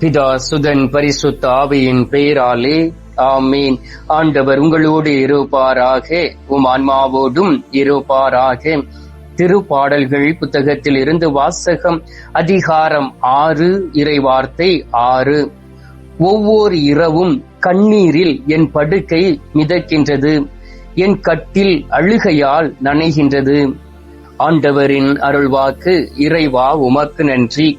பிதா சுதன் பரிசுத்த ஆவியின் பெயராலே ஆமீன். ஆண்டவர் உங்களோடு இருப்பாராக உம் ஆன்மாவோடும் இருப்பாராக. திருப்பாடல்கள் புத்தகத்தில் இருந்து வாசகம் அதிகாரம் ஆறு இறைவார்த்தை ஆறு. ஒவ்வொரு இரவும் கண்ணீரில் என் படுக்கை மிதக்கின்றது என் கட்டில் அழுகையால் நனைகின்றது. ஆண்டவரின் அருள்வாக்கு இறைவா உமக்கு நன்றி.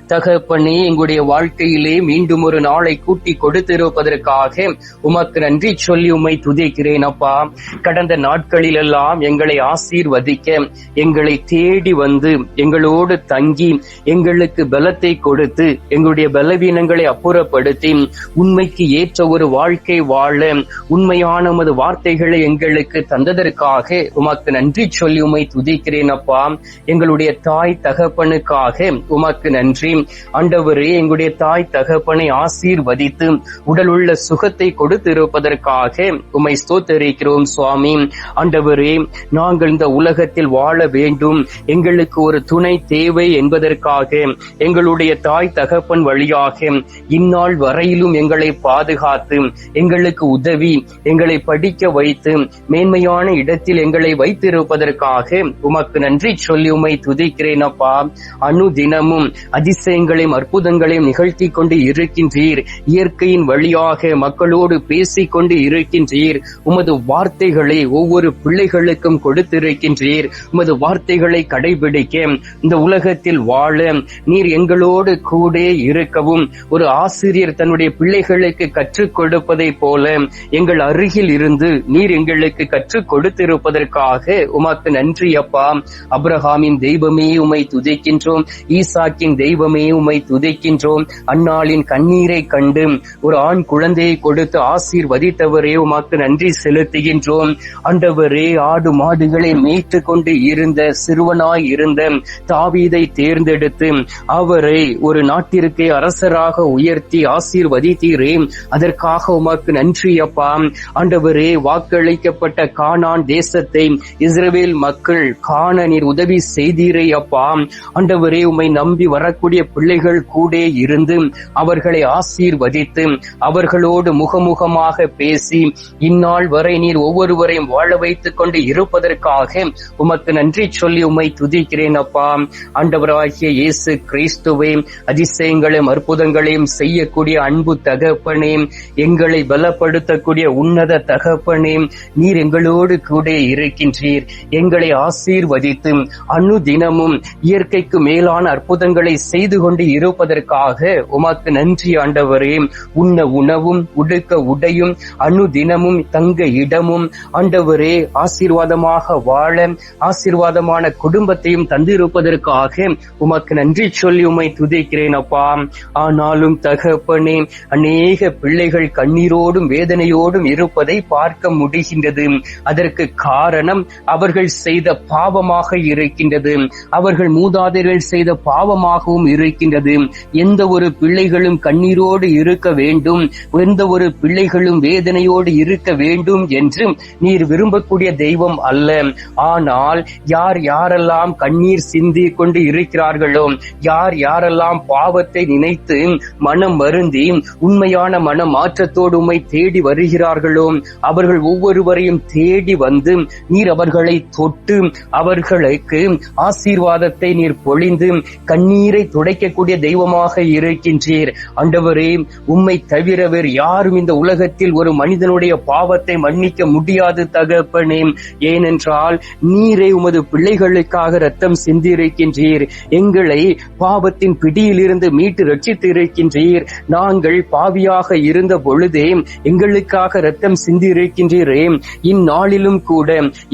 தகப்பனே எங்களுடைய வாழ்க்கையிலே மீண்டும் ஒரு நாளை கூட்டி கொடுத்திருப்பதற்காக உமக்கு நன்றி சொல்லி உம்மை துதிக்கிறேன் அப்பா. கடந்த நாட்களில் எல்லாம் எங்களை ஆசீர்வதிக்க எங்களை தேடி வந்து எங்களோடு தங்கி எங்களுக்கு பலத்தை கொடுத்து எங்களுடைய பலவீனங்களை அப்புறப்படுத்தி உண்மைக்கு ஏற்ற ஒரு வாழ்க்கை வாழ உண்மையான உமது வார்த்தைகளை எங்களுக்கு தந்ததற்காக உமக்கு நன்றி சொல்லி உமை துதிக்கிறேன் அப்பா. எங்களுடைய தாய் தகப்பனுக்காக உமக்கு நன்றி. ஆண்டவரே எங்களுடைய தாய் தகப்பனை ஆசீர்வதித்து உடல் உள்ள சுகத்தை கொடுத்திருப்பதற்காக உமை ஸ்தோத்தரிக்கிறோம் சுவாமி. ஆண்டவரே நாங்கள் இந்த உலகத்தில் வாழ வேண்டும். எங்களுக்கு ஒரு துணை தேவை என்பதற்காக எங்களுடைய தாய் தகப்பன் வழியாக இந்நாள் வரையிலும் எங்களை பாதுகாத்து எங்களுக்கு உதவி எங்களை படிக்க வைத்து மேன்மையான இடத்தில் எங்களை வைத்திருப்பதற்காக உமக்கு நன்றி சொல்லி உமை துதிக்கிறேன் அப்பா. அனு தினமும் அதிசயங்களையும் அற்புதங்களையும் நிகழ்த்தி கொண்டு இருக்கின்றீர். இயற்கையின் வழியாக மக்களோடு பேசிக் கொண்டு இருக்கின்றீர். உமது வார்த்தைகளை ஒவ்வொரு பிள்ளைகளுக்கும் கொடுத்திருக்கின்றீர். உமது வார்த்தைகளை கடைபிடிக்க இந்த உலகத்தில் வாழ நீர் எங்களோடு கூட இருக்கவும். ஒரு ஆசிரியர் தன்னுடைய பிள்ளைகளுக்கு கற்றுக் கொடுப்பதை போல எங்கள் அருகில் இருந்து நீர் எங்களுக்கு கற்றுக் கொடுத்திருப்பதற்காக உமக்கு நன்றி அப்பா. அப்ரஹாமின் தெய்வமே உமை துதிக்கின்றோம். ஈசாக்கின் தெய்வம் உமை துதிக்கின்றோம். அந்நாளின் கண்ணீரை கண்டு ஒரு ஆண் குழந்தையை கொடுத்து ஆசீர்வதித்தவரே உமக்கு நன்றி செலுத்துகின்றோம். அண்டவரே ஆடு மாடுகளை மேய்த்து கொண்டு இருந்த சிறுவனாய் இருந்த தாவீதை தேர்ந்தெடுத்து அவரை ஒரு நாட்டிற்கு அரசராக உயர்த்தி ஆசீர்வதித்தீரே. அதற்காக உமக்கு நன்றி அப்பா. ஆண்டவரே வாக்களிக்கப்பட்ட கானான் தேசத்தை இஸ்ரேல் மக்கள் காண நீர் உதவி செய்தீரே அப்பா. ஆண்டவரே உமை நம்பி வரக்கூடிய பிள்ளைகள் கூட இருந்து அவர்களை ஆசீர்வதித்து அவர்களோடு முகமுகமாக பேசி இந்நாள் வரை நீர் ஒவ்வொருவரையும் வாழ வைத்துக் கொண்டு இருப்பதற்காக உமக்கு நன்றி சொல்லி உம்மை துதிக்கிறேன் அப்பா. ஆண்டவராகிய இயேசு கிறிஸ்துவே அதிசயங்களையும் அற்புதங்களையும் செய்யக்கூடிய அன்பு தகப்பனே எங்களை பலப்படுத்தக்கூடிய உன்னத தகப்பனே நீர் எங்களோடு கூட இருக்கின்றீர். எங்களை ஆசீர்வதித்து அணு தினமும் இயற்கைக்கு மேலான அற்புதங்களை செய்து செய்து கொண்டு இருப்பதற்காக உமக்கு நன்றி ஆண்டவரே. உண்ண உணவும் உடுக்க உடையும் அணு தினமும் தங்க இடமும் ஆண்டவரே ஆசீர்வாதமாக வாழ ஆசீர்வாதமான குடும்பத்தையும் தந்திருப்பதற்காக உமக்கு நன்றி சொல்லி உமை துதிக்கிறேன் அப்பா. ஆனாலும் தகப்பனே அநேக பிள்ளைகள் கண்ணீரோடும் வேதனையோடும் இருப்பதை பார்க்க முடிகின்றது. அதற்கு காரணம் அவர்கள் செய்த பாவமாக இருக்கின்றது. அவர்கள் மூதாதையர்கள் செய்த பாவமாகவும் இரு இருக்கின்றது. எந்த ஒரு பிள்ளைகளும் கண்ணீரோடு இருக்க வேண்டும். எந்த ஒரு பிள்ளைகளும் வேதனையோடு இருக்க வேண்டும் என்று நீர் விரும்பக்கூடிய தெய்வம் அல்ல. ஆனால் யார் யாரெல்லாம் கண்ணீர் சிந்தி கொண்டு இருக்கிறார்களோ யார் யாரெல்லாம் பாவத்தை நினைத்து மனம் வருந்தி உண்மையான மன மாற்றத்தோடு உண்மை தேடி வருகிறார்களோ அவர்கள் ஒவ்வொருவரையும் தேடி வந்து நீர் அவர்களை தொட்டு அவர்களுக்கு ஆசீர்வாதத்தை நீர் பொழிந்து கண்ணீரை படைக்கக்கூடிய தெய்வமாக இருக்கின்றீர். ஆண்டவரே உம்மை தவிர வேறு யாரும் இந்த உலகத்தில் ஒரு மனிதனுடைய பாவத்தை மன்னிக்க முடியாது தகப்பனே. ஏனென்றால் நீரே உமது பிள்ளைகளுக்காக ரத்தம் சிந்திருக்கின்றீர். எங்களை பாவத்தின் பிடியிலிருந்து மீட்டு ரட்சித்து இருக்கின்றீர் நாங்கள் பாவியாக இருந்த பொழுதே எங்களுக்காக ரத்தம் சிந்திருக்கின்றீரே. இந்நாளிலும் கூட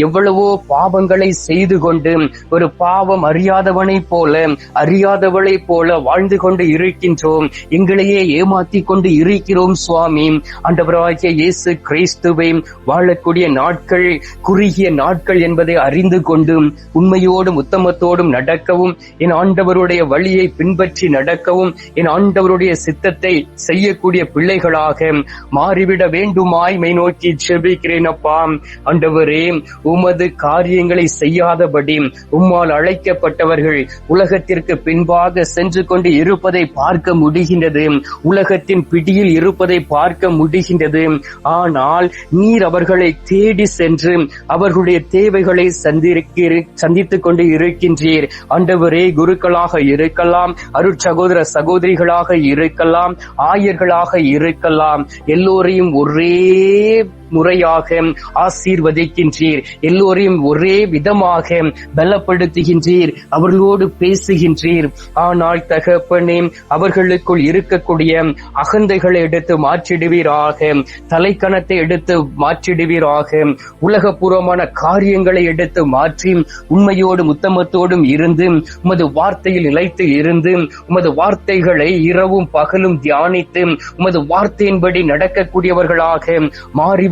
எவ்வளவோ பாவங்களை செய்து கொண்டு ஒரு பாவம் அறியாதவனைப் போல அறியாதவளை போல வாழ்ந்து கொண்டு இருக்கின்றோம். எங்களையே ஏமாத்தி கொண்டு இருக்கிறோம் சுவாமி. ஆண்டவராகிய இயேசு கிறிஸ்துவை வாழக்கூடிய நாட்கள் குறுகிய நாட்கள் என்பதை அறிந்து கொண்டும் உண்மையோடும் உத்தமத்தோடும் நடக்கவும் என் ஆண்டவருடைய வழியை பின்பற்றி நடக்கவும் என் ஆண்டவருடைய சித்தத்தை செய்யக்கூடிய பிள்ளைகளாக மாறிவிட வேண்டுமாய் மை நோக்கி செபிக்கிறேன் அப்பா. ஆண்டவரே உமது காரியங்களை செய்யாதபடி உம்மால் அழைக்கப்பட்டவர்கள் உலகத்திற்கு பின்பாக சென்று கொண்டு இருப்பதை பார்க்க முடிகின்றது. உலகத்தின் பிடியில் இருப்பதை பார்க்க முடிகின்றது. ஆனால் நீர் அவர்களை தேடி சென்று அவர்களுடைய தேவைகளை சந்திருக்கிற சந்தித்துக் கொண்டு இருக்கின்றீர். ஆண்டவரே குருக்களாக இருக்கலாம் அருட்சகோதர சகோதரிகளாக இருக்கலாம் ஆயர்களாக இருக்கலாம். எல்லோரையும் ஒரே முறையாக ஆசீர்வதிக்கின்றீர். எல்லோரையும் ஒரே விதமாக பலப்படுத்துகின்றீர். அவர்களோடு பேசுகின்றீர். ஆனால் தகப்பனே அவர்களுக்குள் இருக்கக்கூடிய அகந்தைகளை எடுத்து மாற்றிடுவீராக. தலைக்கணத்தை எடுத்து மாற்றிடுவீராக. உலகபூர்வமான காரியங்களை எடுத்து மாற்றி உண்மையோடு உத்தமத்தோடும் இருந்து உமது வார்த்தையில் நிலைத்து இருந்து உமது வார்த்தைகளை இரவும் பகலும் தியானித்து உமது வார்த்தையின்படி நடக்கக்கூடியவர்களாக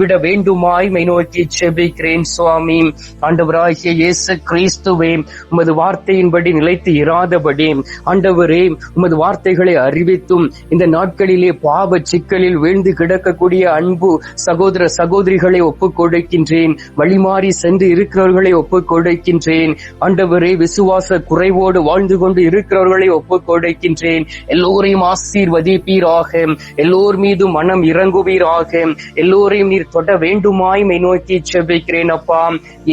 கைவிட வேண்டுமாய் மை நோக்கி செபிக்கிறேன் சுவாமி. ஆண்டவராகிய இயேசு கிறிஸ்துவே உமது வார்த்தையின்படி நிலைத்து இராதபடி ஆண்டவரே உமது வார்த்தைகளை அறிவித்தும் இந்த நாட்களிலே பாவ சிக்கலில் வீழ்ந்து கிடக்கக்கூடிய அன்பு சகோதர சகோதரிகளை ஒப்புக் கொடுக்கின்றேன் வழிமாறி சென்று இருக்கிறவர்களை ஒப்புக் கொடுக்கின்றேன் ஆண்டவரே விசுவாச குறைவோடு வாழ்ந்து கொண்டு இருக்கிறவர்களை ஒப்புக் கொடுக்கின்றேன் எல்லோரையும் ஆசீர்வதிப்பீராக. எல்லோர் மீது மனம் இறங்குவீராக. எல்லோரையும் நீர் தொட வேண்டுமாய் மை நோக்கி செபிக்கிறேன் அப்பா.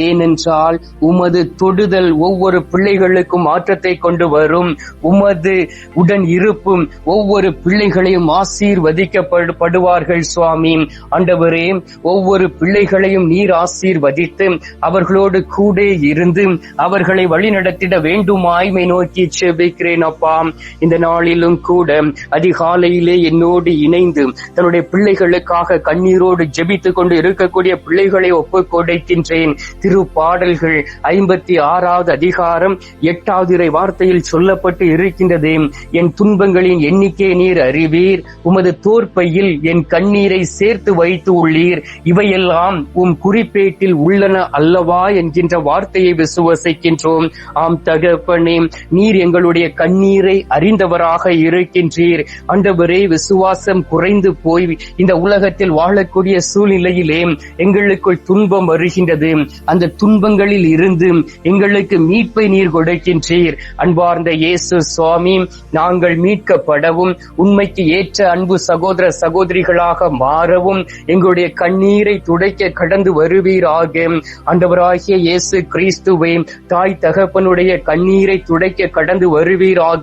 ஏனென்றால் உமது தொடுதல் ஒவ்வொரு பிள்ளைகளுக்கும் மாற்றத்தை கொண்டு வரும். உமது உடன் இருப்பும் ஒவ்வொரு பிள்ளைகளையும் ஆசீர்வதிக்கப்படுவார்கள் சுவாமி. ஆண்டவரே ஒவ்வொரு பிள்ளைகளையும் நீர் ஆசீர்வதித்து அவர்களோடு கூட இருந்து அவர்களை வழிநடத்திட வேண்டுமாய்மை நோக்கி செபிக்கிறேன் அப்பா. இந்த நாளிலும் கூட அதிகாலையிலே என்னோடு இணைந்து தன்னுடைய பிள்ளைகளுக்காக கண்ணீரோடு ஜெபித்து கொண்டு இருக்கக்கூடிய பிள்ளைகளை ஒப்புக்கொடைக்கின்றேன் திருப்பாடல்கள் ஐம்பத்தி ஆறாவது அதிகாரம் எட்டாவது இறை வார்த்தையில் சொல்லப்பட்டு இருக்கின்றது. என் துன்பங்களின் எண்ணிக்கை நீர் அறிவீர். உமது தோற்பையில் என் கண்ணீரை சேர்த்து வைத்து உள்ளீர். இவையெல்லாம் உம் குறிப்பேட்டில் உள்ளன அல்லவா என்கின்ற வார்த்தையை விசுவசிக்கின்றோம். ஆம் தகப்பனே நீர் எங்களுடைய கண்ணீரை அறிந்தவராக இருக்கின்றீர். ஆண்டவரே விசுவாசம் குறைந்து போய் இந்த உலகத்தில் வாழக்கூடிய சூழ்நிலை நிலையிலே எங்களுக்குள் துன்பம் வருகின்றது. அந்த துன்பங்களில் இருந்து எங்களுக்கு மீட்பை நீர் கொடுக்கின்றீர். அன்பார்ந்த இயேசு சுவாமி நாங்கள் மீட்கப்படவும் உண்மைக்கு ஏற்ற அன்பு சகோதர சகோதரிகளாக மாறவும் எங்களுடைய கண்ணீரை துடைக்க கடந்து வருவீராக. அண்டவராகிய இயேசு கிறிஸ்துவை தாய் தகப்பனுடைய கண்ணீரை துடைக்க கடந்து வருவீராக.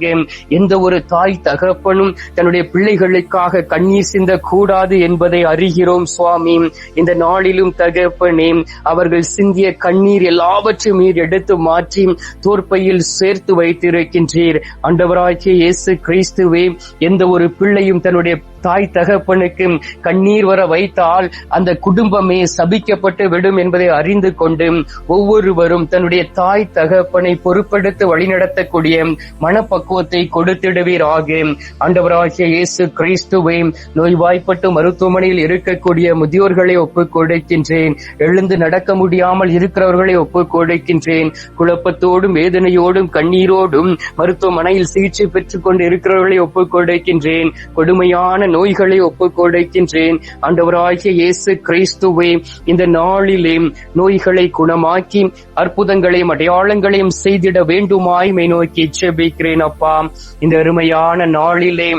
எந்த ஒரு தாய் தகப்பனும் தன்னுடைய பிள்ளைகளுக்காக கண்ணீர் சிந்த கூடாது என்பதை அறிகிறோம் சுவாமி. இந்த நாளிலும் தகப்பனே அவர்கள் சிந்திய கண்ணீர் எல்லாவற்றையும் நீர் எடுத்து மாற்றி தோற்பையில் சேர்த்து வைத்திருக்கின்றீர். அண்டவராகிய இயேசு கிறிஸ்துவே எந்த ஒரு பிள்ளையும் தன்னுடைய தாய் தகப்பனுக்கு கண்ணீர் வர வைத்தால் அந்த குடும்பமே சபிக்கப்பட்டு விடும் என்பதை அறிந்து கொண்டு ஒவ்வொருவரும் தன்னுடைய தாய் தகப்பனை பொறுப்படுத்த வழிநடத்தக்கூடிய மனப்பக்குவத்தை கொடுத்திடுவீராக. ஆண்டவராகிய இயேசு கிறிஸ்துவை நோய்வாய்ப்பட்டு மருத்துவமனையில் இருக்கக்கூடிய முதியோர்களை ஒப்புக் கொடுக்கின்றேன். எழுந்து நடக்க முடியாமல் இருக்கிறவர்களை ஒப்புக் கொடுக்கின்றேன். குழப்பத்தோடும் வேதனையோடும் கண்ணீரோடும் மருத்துவமனையில் சிகிச்சை பெற்றுக் கொண்டு இருக்கிறவர்களை ஒப்புக் கொடுக்கின்றேன். கொடுமையான நோய்களை ஒப்புக் கொடுக்கின்றேன் ஆண்டவராகிய இயேசு கிறிஸ்துவே இந்த நாளிலே நோய்களை குணமாக்கி அற்புதங்களையும் அடையாளங்களையும் செய்திட வேண்டுமாய் மை நோக்கி செபிக்கிறேன் அப்பா. இந்த அருமையான நாளிலே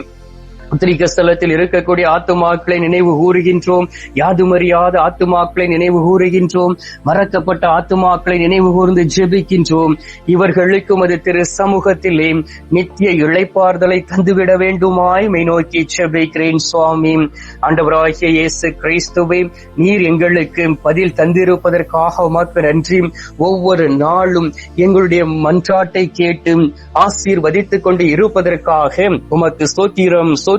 உத்திரிக்க ஸ்தலத்தில் இருக்கக்கூடிய ஆத்துமாக்களை நினைவு கூறுகின்றோம். யாதுமறியாத ஆத்துமாக்களை நினைவு கூறுகின்றோம். மறக்கப்பட்ட ஆத்துமாக்களை நினைவு கூர்ந்து ஜெபிக்கின்றோம். இவர்களுக்கும் அது திரு சமூகத்திலே நித்திய இழைப்பார்தலை தந்துவிட வேண்டுமாய் மை நோக்கி ஜெபிக்கிறேன் சுவாமி. ஆண்டவராகிய இயேசு கிறிஸ்துவை நீர் எங்களுக்கு பதில் தந்திருப்பதற்காக உமக்கு நன்றி. ஒவ்வொரு நாளும் எங்களுடைய மன்றாட்டை கேட்டு ஆசீர்வதித்துக் கொண்டு இருப்பதற்காக உமக்கு சோத்திரம் சோத்திரம்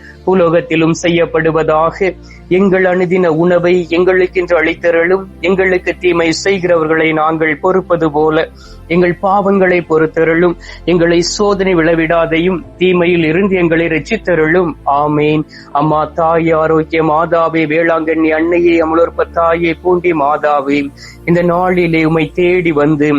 பூலோகத்திலும் செய்யப்படுவதாக எங்கள் அணுதின உணவை எங்களுக்கென்று அளித்தருளும் எங்களுக்கு தீமை செய்கிறவர்களை நாங்கள் பொறுப்பது போல எங்கள் பாவங்களை பொறுத்தருளும் எங்களை சோதனை விளைவிடாதையும் தீமையில் இருந்து எங்களை ரச்சித்தருளும் ஆமேன். அம்மா தாய் ஆரோக்கிய மாதாவே வேளாங்கண்ணி அன்னையே அமலோற்ப தாயே பூண்டி மாதாவே இந்த நாளிலே உமை தேடி வந்து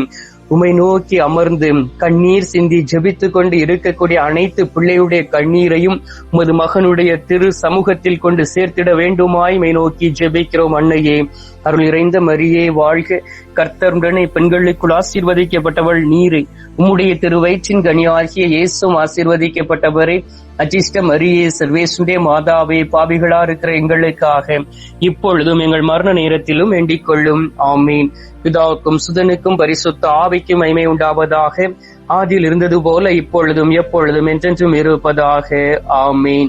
உமை நோக்கி அமர்ந்து கண்ணீர் சிந்தி ஜெபித்துக் கொண்டு இருக்கக்கூடிய அனைத்து பிள்ளையுடைய கண்ணீரையும் உமது மகனுடைய திரு சமூகத்தில் கொண்டு சேர்த்திட வேண்டுமாய் மை நோக்கி ஜெபிக்கிறோம் அன்னையே. அருள் இறைந்த மரியே வாழ்க. கர்த்தருடனே பெண்களுக்குள் ஆசீர்வதிக்கப்பட்டவள் நீரு. உம்முடைய திருவயிற்றின் கனியாகிய இயேசும் ஆசீர்வதிக்கப்பட்டவரே. அச்சிஷ்ட மரியே சர்வேசுண்டே மாதாவே பாவிகளா இருக்கிற எங்களுக்காக. இப்பொழுதும் எங்கள் மரண நேரத்திலும் வேண்டிக் கொள்ளும். ஆமீன். பிதாவுக்கும் சுதனுக்கும் பரிசுத்த ஆவிக்கும் மைமை உண்டாவதாக. ஆதியில் இருந்தது போல இப்பொழுதும் எப்பொழுதும் என்றென்றும் இருப்பதாக. ஆமீன்.